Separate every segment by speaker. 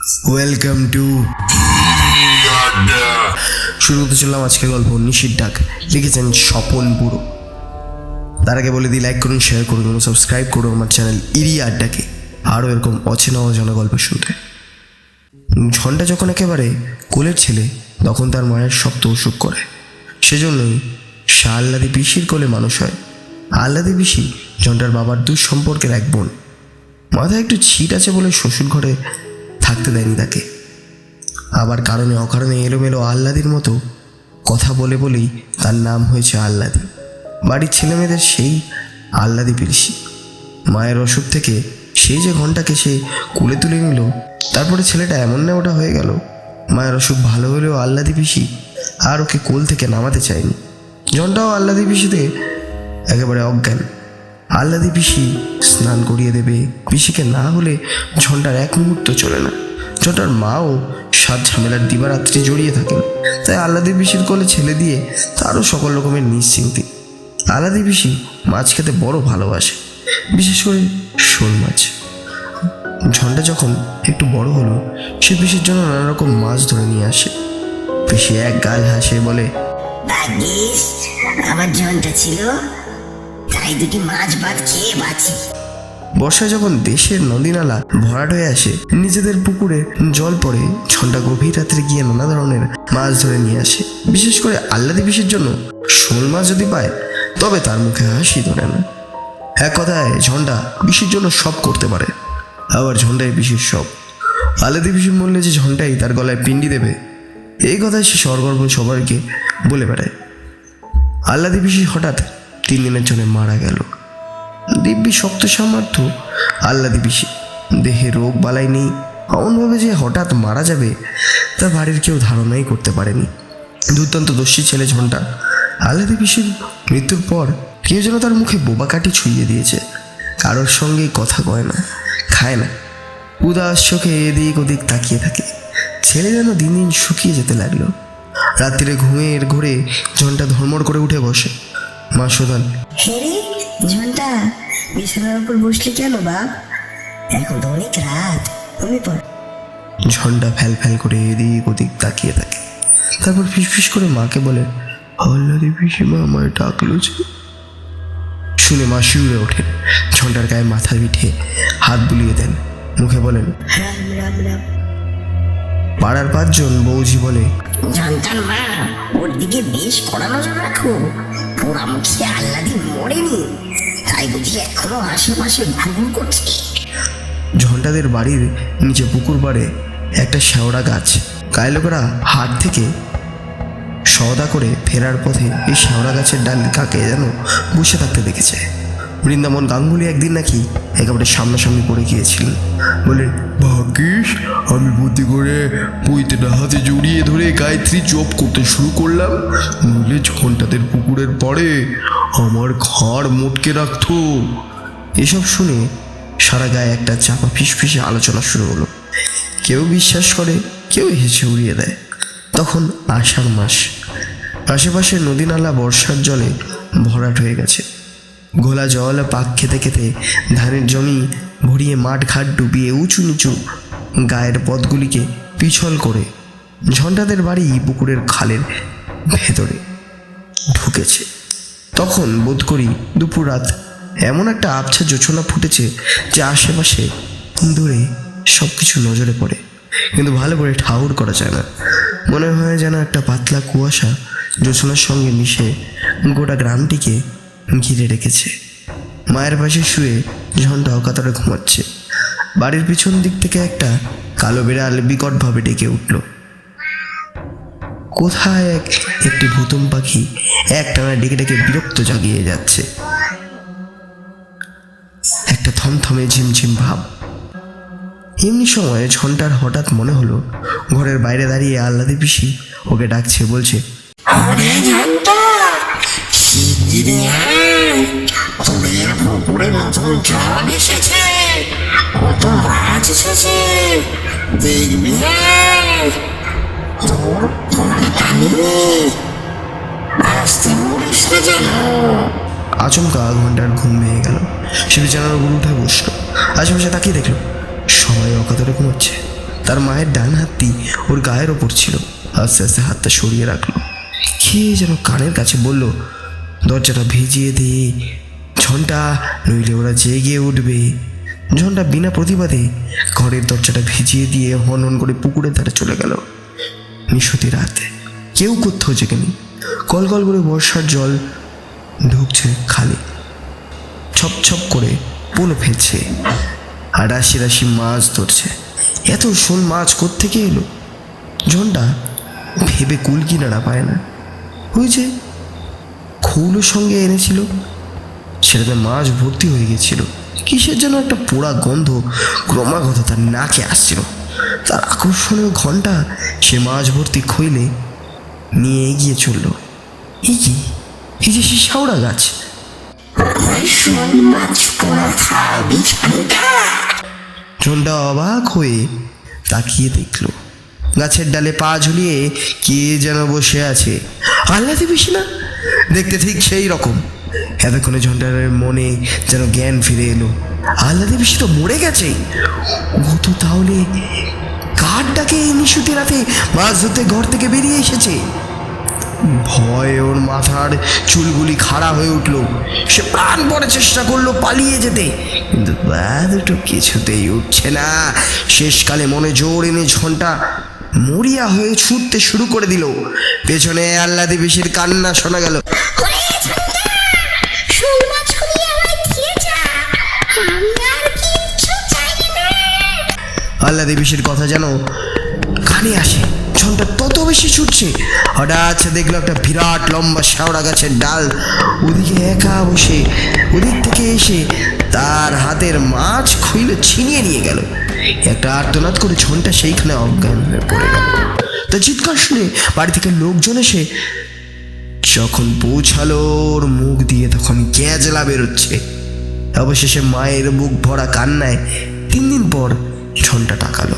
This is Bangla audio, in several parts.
Speaker 1: ওয়েলকাম টু শুরু করতে চললাম আজকের গল্প নিশির ডাক। লিখেছেন স্বপন বুড়ো। তার আগে বলে দিই লাইক করুন শেয়ার করুন এবং সাবস্ক্রাইব করুন আমার চ্যানেল ইরি আড্ডাকে আরও এরকম অচেনা অজানা গল্প শুনতে ঝন্টা যখন একেবারে কোলের ছেলে, তখন তার মায়ের শক্ত অসুখ করে। সেজন্যই সে আহ্লাদি পিসির কোলে মানুষ হয়। আহ্লাদি পিসি ঝন্টার বাবার দুঃসম্পর্কের এক বোন। মাথায় একটু ছিট আছে বলে শ্বশুর ঘরে থাকতে দেয়নি তাকে। আবার কারণে অকারণে এলোমেলো আহ্লাদির মতো কথা বলে বলেই তার নাম হয়েছে আহ্লাদি। বাড়ির ছেলেমেয়েদের সেই আহ্লাদি পিসি মায়ের অসুখ থেকে সেই যে ঘন্টাকে সে কুলে তুলে নিল, তারপরে ছেলেটা এমন না ওটা হয়ে গেল। মায়ের অসুখ ভালো হলেও আহ্লাদি পিসি আর ওকে কোল থেকে নামাতে চায়নি। জনটাও আহ্লাদি পিসিতে একেবারে অজ্ঞান। আহ্লাদি পিসি স্নান করিয়ে দেবে। পিসিকে না হলে ঝন্টার এক মুহূর্ত চলে না। ঝন্টার মাও সাত ঝামেলার দিবারাত্রি জড়িয়ে থাকেন তাই আহ্লাদি পিসির কোলে ছেলে দিয়ে তারও সকল রকমের নিশ্চিন্তি। আহ্লাদি পিসি মাছ খেতে বড় ভালোবাসে, বিশেষ করে শোল মাছ। ঝন্টা যখন একটু বড় হলো, সে পিসির জন্য নানা রকম মাছ ধরে নিয়ে আসে। পিসি এক গাল হাসে বলে
Speaker 2: আমার জনটা ছিল। দুটি মাছ ভাত খেয়ে বাঁচি?
Speaker 1: বর্ষায় যখন দেশের নদীনালা ভরাট হয়ে আসে, নিজেদের পুকুরে জল পড়ে ঝন্টা গভীর রাত্রে গিয়ে নানা ধরনের মাছ ধরে নিয়ে আসে। বিশেষ করে আহ্লাদি পিসির জন্য শোল মাছ যদি পায়, তবে তার মুখে হাসি ধরে না। এক কথায়, ঝন্ডা পিসির জন্য সব করতে পারে। আবার ঝন্ডাই পিসির সব। আহ্লাদি পিসি বললে যে ঝন্টাই তার গলায় পিন্ডি দেবে, এই কথায় সে সরগর্ব সবাইকে বলে বেড়ায়। আহ্লাদি পিসি হঠাৎ তিন দিনের জন্য মারা গেল। দিব্যি শক্ত সামর্থ্য আহ্লাদি পিসি দেহে রোগ বালাই নেই। এমনভাবে যে হঠাৎ মারা যাবে, তা বাড়ির কেউ ধারণাই করতে পারেনি। দুর্দান্ত দস্যি ছেলে ঝন্টা। আহ্লাদি পিসির মৃত্যুর পর কেউ যেন তার মুখে বোবা কাটি ছুঁয়ে দিয়েছে। কারোর সঙ্গে কথা কয় না, খায় না। উদাস চোখে এদিক ওদিক তাকিয়ে থাকে। ছেলে যেন দিন দিন শুকিয়ে যেতে লাগল। রাত্রিরে ঘুমের ঘোরে ঝন্টা ধর্মর করে উঠে বসে। মা শোধান
Speaker 2: হেরে জনটা বিছানার উপর বসলি কেন বাপ এখন তো অনেক রাত তুমি পড়।
Speaker 1: ঝন্ডা ফ্যাল ফ্যাল করে এদিক ওদিক তাকিয়ে থাকে। তারপর ফিসফিস করে মাকে বলে হল্লারি পিসিমা আমায় ডাকলো যে। শুনে মা শিউরে ওঠেন ঝন্ডার গায়ে মাথা পিঠে হাত বুলিয়ে দেন। মুখে বলেন
Speaker 2: রাম রাম রাম।
Speaker 1: পাড়ার পাঁচজন বৌজি বলে
Speaker 2: জনতার মা ওর দিকে বেশ কড়া নজর রাখো পোড়ামুখী আহ্লাদি মরেনি তাই বুঝি এখনও আশেপাশে ঘুরঘুর করছে।
Speaker 1: ঝন্টাদের বাড়ির নিচে পুকুর পাড়ে একটা শেওড়া গাছ। গায়ে লোকেরা হাট থেকে সওদা করে ফেরার পথে এই শেওড়া গাছের ডাল কাকে যেন বসে থাকতে দেখেছে। বৃন্দাবন গাঙ্গুলি একদিন নাকি একেবারে সামনাসামনি পড়ে গিয়েছিলেন বললেন ভাগ্যিস, আমি বুদ্ধি করে বইতে হাতে জড়িয়ে ধরে গায়ত্রী জপ করতে শুরু করলাম। নইলে ঝন্টাদের পুকুরের পরে আমার ঘাড় মোটকে রাখতো। এসব শুনে সারা গায়ে একটা চাপা ফিসফিসে আলোচনা শুরু হলো। কেউ বিশ্বাস করে, কেউ হেসে উড়িয়ে দেয়। তখন আষাঢ় মাস। আশেপাশে নদী নালা বর্ষার জলে ভরাট হয়ে গেছে। ঘোলা জল পাক খেতে খেতে ধানের জমি ভরিয়ে মাঠ ঘাট ডুবিয়ে উঁচু নিচু গায়ের পথগুলিকে পিছল করে ঝন্টাদের বাড়ি পুকুরের খালের ভেতরে ঢুকেছে। তখন বোধ করি দুপুর রাত এমন একটা আবছা জোছনা ফুটেছে যে আশেপাশে দূরে সব কিছু নজরে পড়ে। কিন্তু ভালো করে ঠাউর করা যায় না। মনে হয় যেন একটা পাতলা কুয়াশা জোছনার সঙ্গে মিশে গোটা গ্রামটিকে ঘিরে রেখেছে। মায়ের পাশে শুয়ে ঝন্টা অকাতরে ঘুমাচ্ছে। বাড়ির পিছন দিক থেকে একটা কালো বিড়াল বিকটভাবে ডেকে উঠল। কোথায় এক একটি ভুতুম পাখি একটানা ডেকে ডেকে বিরক্ত জাগিয়ে যাচ্ছে। একটা থমথমে ঝিমঝিম ভাব। এমনি সময় ঝন্টার হঠাৎ মনে হলো, ঘরের বাইরে দাঁড়িয়ে আল্লাদি পিসি ওকে ডাকছে, বলছে
Speaker 3: শিগগিরি আয় তোদের পুকুরে নতুন জল এসেছে। কত মাছ এসেছে। দেখবি আয় তোর পরে টানবে। আসতে বলিস না যেন
Speaker 1: আচমকা ঘণ্টার ঘুম ভেঙে গেল। সে বিছানার উপর উঠে বসল। আশেপাশে তাকিয়ে দেখল সবাই অকাতরে ঘুমোচ্ছে। তার মায়ের ডান হাতটি ওর গায়ের ওপর ছিল। আস্তে আস্তে হাতটা সরিয়ে রাখল। খেয়ে যেন কানের কাছে বলল দরজাটা ভিজিয়ে দে। ঝন্টা নইলে ওরা জেগে উঠবে। ঝন্টা বিনা প্রতিবাদে ঘরের দরজাটা ভিজিয়ে দিয়ে হন হন করে পুকুরের ধারে চলে গেল। নিশুতি রাতে কেউ কোথাও জেগেনি। কল কল করে বর্ষার জল ঢুকছে খালি। ছপ ছপ করে পোলো ফেলছে। আর রাশি রাশি মাছ ধরছে। এত শোল মাছ কোত্থেকে এলো? ঝন্টা ভেবে কুল কিনারা পায় না। ওই যে খৌলোর সঙ্গে এনেছিল। সেটাতে মাছ ভর্তি হয়ে গেছিল কিসের যেন একটা পোড়া গন্ধ ক্রমাগত তার নাকে আসছিল। তার আকর্ষণীয় ঘণ্টা সে মাছ ভর্তি খইলে নিয়ে এগিয়ে চলল। এই কি? এই যে সে শাওড়া গাছ।
Speaker 3: ঝন্টা
Speaker 1: অবাক হয়ে তাকিয়ে দেখল। গাছের ডালে পা ঝুলিয়ে কে যেন বসে আছে। আল্লাতে বেশি না। দেখতে ঠিক সেই রকম। এতক্ষণে ঝন্টারের মনে যেন জ্ঞান ফিরে এলো। আল্লাতে বেশি তো মরে গেছে। ও তো তাহলে কার ডাকে এই নিশুতি রাতে মাছ ধরতে ঘর থেকে বেরিয়ে এসেছে? ভয়ে ওর মাথার চুলগুলি খাড়া হয়ে উঠল। সে প্রাণ পরে চেষ্টা করল পালিয়ে যেতে। কিন্তু দুটো কিছুতেই উঠছে না। শেষকালে মনে জোর এনে ঝন্টা মরিয়া হয়ে ছুটতে শুরু করে দিল। পেছনে আল্লাদি বেশির কান্না শোনা গেল। আল্লাদি বেশির কথা যেন কানে আসে ঝন্টা তত বেশি ছুটছে। হঠাৎ দেখল একটা বিরাট লম্বা শ্যাওড়া গাছের ডাল ওদিকে একা বসে, ওদিক থেকে এসে তার হাতের মাছ খুইলে ছিনিয়ে নিয়ে গেল। একটা আর্তনাদ করে ঝন্টা সেইখানে অজ্ঞান হয়ে পড়ে গেল। তা চিৎকার শুনে বাড়ি থেকে লোকজন এসে যখন পৌঁছালো, ওর মুখ দিয়ে তখন গ্যাজলা বেরোচ্ছে। অবশেষে মায়ের বুক ভরা কান্নায় তিন দিন পর ঝনটা টাকালো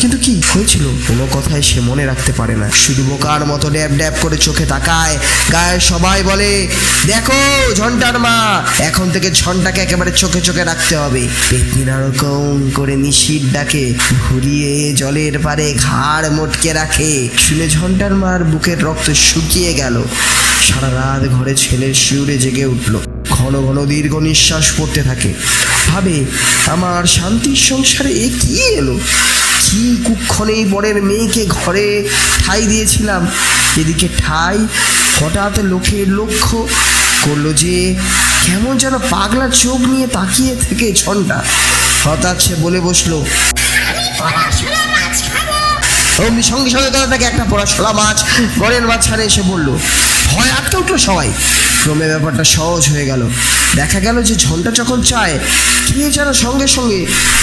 Speaker 1: কিন্তু কি হয়েছিল? কোনো কথাই সে মনে রাখতে পারে না। শুধু বোকার মতো ড্যাব ড্যাব করে চোখে তাকায়। গায়ে সবাই বলে, দেখো, ঝন্টার মা! এখন থেকে ঝনটাকে একেবারে চোখে চোখে রাখতে হবে। নারকম করে নিশির ডাকে ঘুরিয়ে জলের পারে ঘাড় মটকে রাখে। শুনে ঝন্টার মার বুকের রক্ত শুকিয়ে গেল। সারা রাত ঘরে ছেলের শিউরে জেগে উঠল। ঘন ঘন দীর্ঘ নিঃশ্বাস পড়তে থাকে। ভাবে আমার শান্তির সংসারে এ কি এলো? কি কুক্ষণেই বরের মেয়েকে ঘরে ঠাই দিয়েছিলাম? এদিকে ঠাই হঠাৎ লোকের লক্ষ্য করল যে কেমন যেন পাগলা চোখ নিয়ে তাকিয়ে থেকে ঝন্ডা। হঠাৎ সে বলে বসল অমনি সঙ্গে সঙ্গে তারা থেকে একটা পড়াশোনা মাছ গড়ের মাঝখানে এসে বলল, ভয় আটকে উঠল সবাই। ক্রমে ব্যাপারটা সহজ হয়ে গেল। দেখা গেল যে ঝন্টা যখন চায় কে যেন সঙ্গে সঙ্গে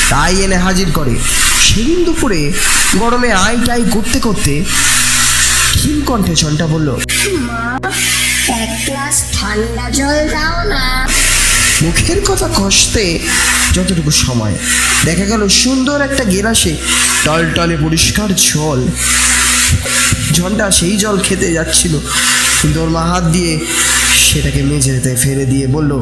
Speaker 1: তাই এনে হাজির করে। সেদিন দুপুরে গরমে আই টাই করতে করতে ক্ষীণ কণ্ঠে ঝন্টা বলল
Speaker 2: এক গ্লাস ঠান্ডা জল দাও না।
Speaker 1: মুখের কথা কষতে যতটুকু সময়। দেখা গেল সুন্দর একটা গেলাসে টলটলে পরিষ্কার জল। ঝন্টা সেই জল খেতে যাচ্ছিল। কিন্তু ওর মা হাত দিয়ে সেটাকে মেঝেতে ফেলে দিয়ে বলল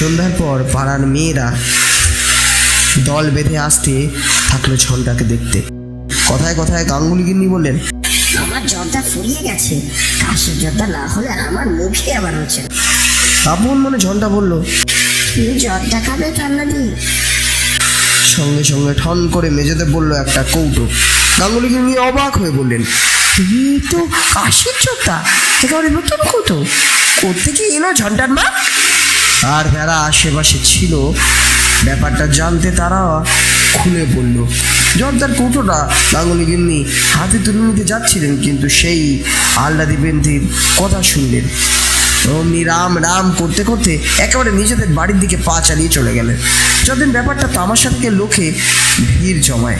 Speaker 1: সন্ধ্যার পর পাড়ার মেয়েরা দল বেঁধে আসতে থাকল ঝন্টাকে দেখতে। কথায় কথায় গাঙ্গুলি গিন্নি বললেন
Speaker 2: জ্বরটা ফুরিয়ে গেছে। জ্বরটা না হলে আমার মুখে আবার হচ্ছে।
Speaker 1: আপন মনে ঝন্টা বলল
Speaker 2: তুমি জ্বরটা খাবে ঠান্ডা দিয়ে
Speaker 1: সঙ্গে সঙ্গে ঠন করে মেঝেতে পড়ল একটা কৌটো। গাঙ্গুলি গিন্নি অবাক হয়ে বললেন এই তো কাশির একেবারে নতুন কৌটো। কোথেকে এলো ঝন্টার মা আর যারা আশেপাশে ছিল ব্যাপারটা জানতে তারা খুলে পড়ল জর্দার কৌটোটা গাঙ্গুলি গিন্নি, হাতে তুলে নিতে যাচ্ছিলেন, কিন্তু সেই আল্লাদি বেন্তির কথা শুনলেন। অমনি রাম রাম করতে করতে একেবারে নিজেদের বাড়ির দিকে পা চালিয়ে চলে গেলেন। যতদিন ব্যাপারটা তামাশা থেকে লোকে ভিড় জমায়,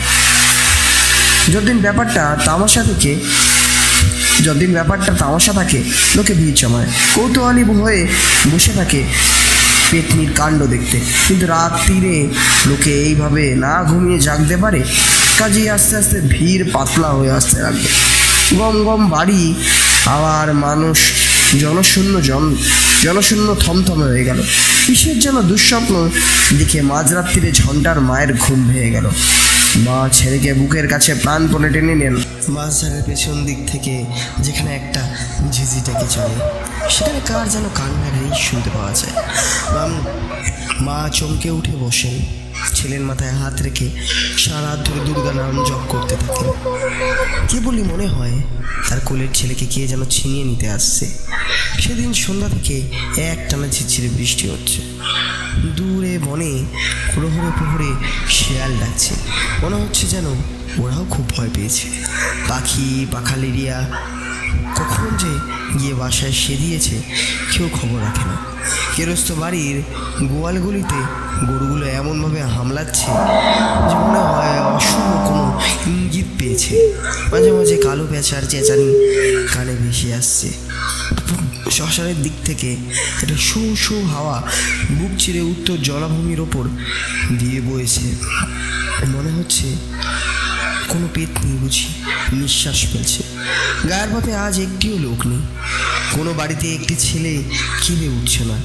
Speaker 1: যতদিন ব্যাপারটা তামাশা থেকে, যতদিন ব্যাপারটা তামাশা থাকে, লোকে ভিড় জমায়, কৌতূহলী হয়ে বসে থাকে পেতনির কাণ্ড দেখতে। কিন্তু রাত তীরে লোকে এইভাবে না ঘুমিয়ে জাগতে পারে, কাজেই আস্তে আস্তে ভিড় পাতলা হয়ে আসতে লাগবে গম গম বাড়ি, আবার মানুষ, জনশূন্য জন, জনশূন্য থমথমে হয়ে গেল। কিসের যেন দুঃস্বপ্ন দিকে মাঝরাত্রিরে ঝন্টার মায়ের ঘুম ভেঙে গেল। মা ছেলেকে বুকের কাছে প্রাণপণে টেনে নেন মাঝধারের পেছন দিক থেকে, যেখানে একটা ঝিঝি ডেকে চলে। সেখানে কার যেন কান্নাঘাই শুনতে পাওয়া যায়। চমকে উঠে বসেন ছেলের মাথায় হাত রেখে সারা ধরে দুর্গা নাম জপ করতে থাকেন। কেবলই মনে হয়, তার কোলের ছেলেকে কে যেন ছিনিয়ে নিতে আসছে। সেদিন সন্ধ্যা থেকে এক টানা ঝিরঝিরে বৃষ্টি হচ্ছে। দূরে বনে প্রহরে প্রহরে শেয়াল ডাকছে। মনে হচ্ছে যেন ওরাও খুব ভয় পেয়েছে। পাখি, পাখালিরিয়া কখন যে গিয়ে বাসায় সে দিয়েছে কেউ খবর রাখে না। কেরস্ত বাড়ির গোয়ালগুলিতে গরুগুলো এমনভাবে হামলাচ্ছে যে মনে হয় অশুভ কোনো ইঙ্গিত পেয়েছে। মাঝে মাঝে কালো পেঁচার চেঁচানি কানে ভেসে আসছে। শ্মশানের দিক থেকে একটা শু সু হাওয়া বুক চিরে উত্তর জলাভূমির ওপর দিয়ে বয়েছে মনে হচ্ছে কোনো পেট নেই বুঝি। নিঃশ্বাস ফেলছে। গায়ের পথে আজ একটিও লোক নেই। কোনো বাড়িতে একটি ছেলে কেঁদে উঠছে না।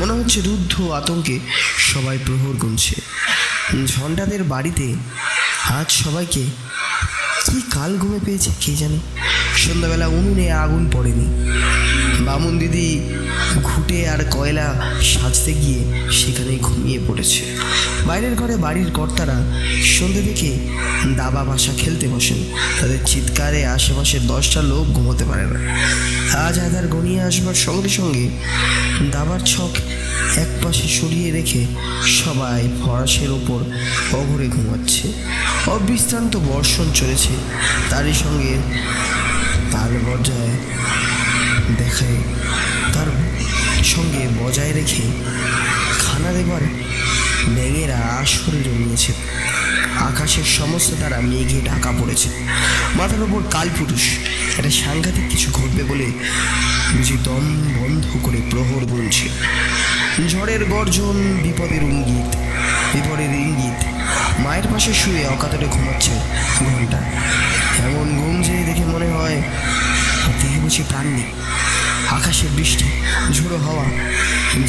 Speaker 1: মনে হচ্ছে রুদ্ধ আতঙ্কে সবাই প্রহর গুনছে। ঝন্ডাদের বাড়িতে আজ সবাইকে কি কাল ঘুমে পেয়েছে কে জানে? সন্ধ্যাবেলা উনুনে আগুন পড়েনি। বামুন দিদি ঘুটে আর কয়লা সাজতে গিয়ে সেখানেই ঘুমিয়ে পড়েছে। বাইরের ঘরে বাড়ির কর্তারা সন্ধে থেকে দাবা বাসা খেলতে বসেন। তাদের চিৎকারে আশেপাশে দশটা লোক ঘুমোতে পারে না। আজ আধার গনিয়ে আসবার সঙ্গে সঙ্গে দাবার ছক এক পাশে সরিয়ে রেখে সবাই ফরাসের ওপর অঘরে ঘুমাচ্ছে। অবিশ্রান্ত বর্ষণ চলেছে। তারই সঙ্গে তাল বজায় দেখায় তার সঙ্গে বজায় রেখে খানা দেবার ব্যাঙেরা আসরে জমিয়েছে। আকাশের সমস্ত তারা মেঘে ঢাকা পড়েছে। মাথার ওপর কালপুরুষ একটা সাংঘাতিক কিছু ঘটবে বলে বুঝি দম বন্ধ করে প্রহর গুনছে। ঝড়ের গর্জন বিপদের ইঙ্গিত বিপদের ইঙ্গিত। মায়ের পাশে শুয়ে অকাতরে ঘুমাচ্ছে ঘণ্টা। এমন ঘুম যে দেখে মনে হয় দেহে বুঝি প্রাণ। নেই আকাশে বৃষ্টি, ঝোড়ো হাওয়া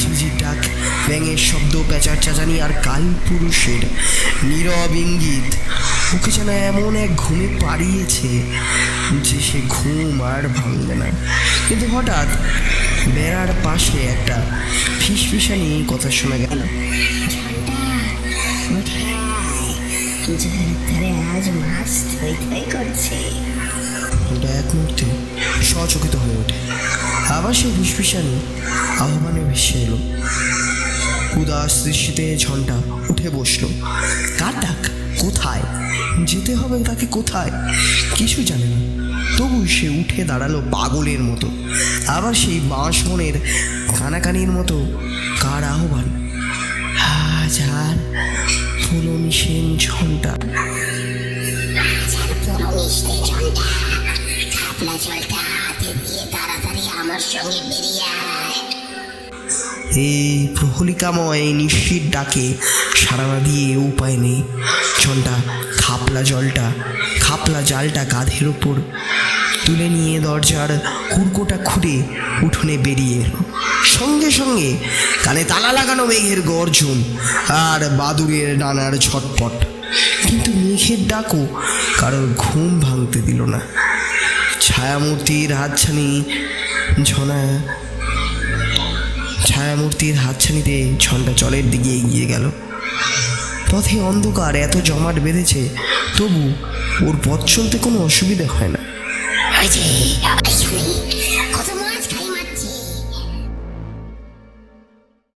Speaker 1: ঝিঝির ডাক, ব্যাঙের শব্দ, পেঁচার চাচানি আর কাল পুরুষের নীরব ইঙ্গিত। ওকে যেন এমন এক ঘুমে পাড়িয়েছে যে সে ঘুম আর ভাঙবে না। কিন্তু হঠাৎ বেড়ার পাশে একটা ফিসফিসানি কথা শোনা গেল।
Speaker 2: আজ মাছ থই করছে।
Speaker 1: ওটা এক মুহূর্তে সচকিত হয়ে ওঠে। আবার সেই ফিসফিসানি আহ্বানে ভেসে এলো। উদাস দৃষ্টিতে ঝন্টা উঠে বসল। কার ডাক? কোথায়? যেতে হবে তাকে কোথায়? কিছু জানে না। তবু সে উঠে দাঁড়াল পাগলের মতো। আবার সেই বাঁশ মনের কানাকানির মতো কার আহ্বান? হাজার ফুলন সেন ঝন্টা। এই প্রহলিকাময় নিশ্চিত ডাকে সাড়া না দিয়ে উপায় নেই। ছনটা খাপলা জলটা, খাপলা জালটা কাঁধের ওপর তুলে নিয়ে দরজার হুড়কোটা খুঁড়ে উঠোনে বেরিয়ে এলো। সঙ্গে সঙ্গে কানে তালা লাগানো মেঘের গর্জন আর বাদুরের ডানার ছটপট কিন্তু মেঘের ডাকও কারোর ঘুম ভাঙতে দিল না। ছায়ামূর্তির হাতছানি, ঝনা। ছায়ামূর্তির হাতছানিতে ঝন্ডা জলের দিকে এগিয়ে গেল। পথে অন্ধকার এত জমাট বেঁধেছে, তবু ওর পথ চলতে কোনো অসুবিধা হয় না।